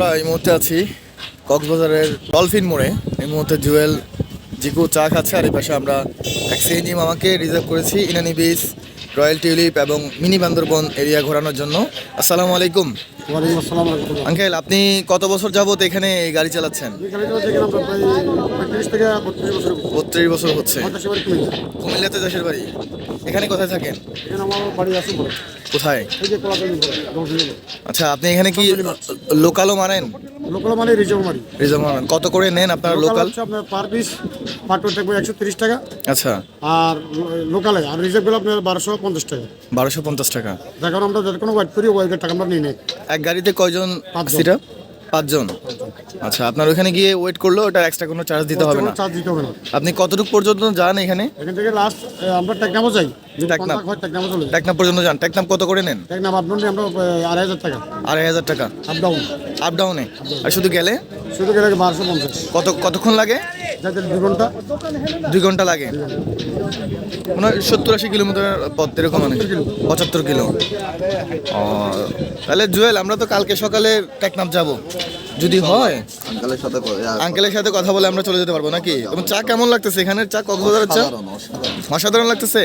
আমরা এই মুহূর্তে আছি কক্সবাজারের ডলফিন মোড়ে। এই মুহূর্তে জুয়েল জিকু চা খাচ্ছে আর এই পাশে আমরা এক সিএনজি মামাকে রিজার্ভ করেছি ইনানি বিচ রয়্যাল টিউলিপ এবং মিনি বান্দরবন এরিয়া ঘোরানোর জন্য। আসসালামু আলাইকুম। আঙ্কেল আপনি কত বছর যাবত এখানে এই গাড়ি চালাচ্ছেন? বত্রিশ বছর হচ্ছে। কুমিল্লাতে দেশের বাড়ি? এখানে কোথায় থাকেন? কোথায়? আচ্ছা আপনি এখানে কি লোকালও মানেন? লোকাল মানে রিজার্ভ মারি রিজার্ভ মানেন কত করে নেন আপনার লোকাল আপনার পার পিস পাটুর থাকবে একশো তিরিশ টাকা। আচ্ছা। আর লোকালে আর রিজার্ভগুলো আপনার বারোশো পঞ্চাশ টাকা। বারোশো পঞ্চাশ টাকা। যার কারণে আমরা যাদের কোনো ওয়াইট করি ওয়াইটের টাকা আমরা নিই নেই। এক গাড়িতে কয়জন। সিটার পাঁচজন। আচ্ছা আপনার ওখানে গিয়ে ওয়েট করলেও ওটা এক্সট্রা কোনো চার্জ দিতে হবে না। চার্জ দিতে হবে না। আপনি কতটুকু পর্যন্ত যান এখানে? এখান থেকে লাস্ট আমরা টেকনামও যাই। যাই। টেকনাপ পর্যন্ত যান। টেকনাপ কত করে নেন? টেকনাম আপ ডাউন আমরা আড়াই হাজার টাকা। আড়াই হাজার টাকা। আপ ডাউন আপ ডাউনে আর শুধু গেলে? শুধু গেলে বারোশো পঞ্চাশ। কত কতক্ষণ লাগে? যাদের দু ঘণ্টা। দুই ঘণ্টা লাগে? মনে সত্তর আশি কিলোমিটার পথ এরকম মানে? পঁচাত্তর কিলো। ও তাহলে জুয়েল আমরা তো কালকে সকালে টেকনাফ যাব। যদি হয় আঙ্কালের সাথে আঙ্কেলের সাথে কথা বলে আমরা চলে যেতে পারব নাকি? এবং চা কেমন লাগতেছে? এখানের চা কক্সবাজারের চা? অসাধারণ। অসাধারণ লাগতেছে?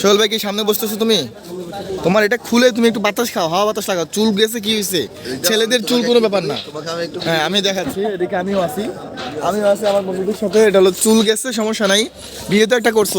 সোহেল ভাই কি সামনে বসতেছো তুমি? তোমার এটা খুলে তুমি একটু বাতাস খাও, হাওয়া বাতাস লাগাও। চুল গেছে, কি হয়েছে ছেলেদের চুল কোনো ব্যাপার না। হ্যাঁ আমি দেখাচ্ছি, এদিকে আমিও আছি। আমিও আছি আমার বন্ধুদের সাথে, এটা হলো চুল গেছে, সমস্যা নাই। বিয়ে তো একটা করছ?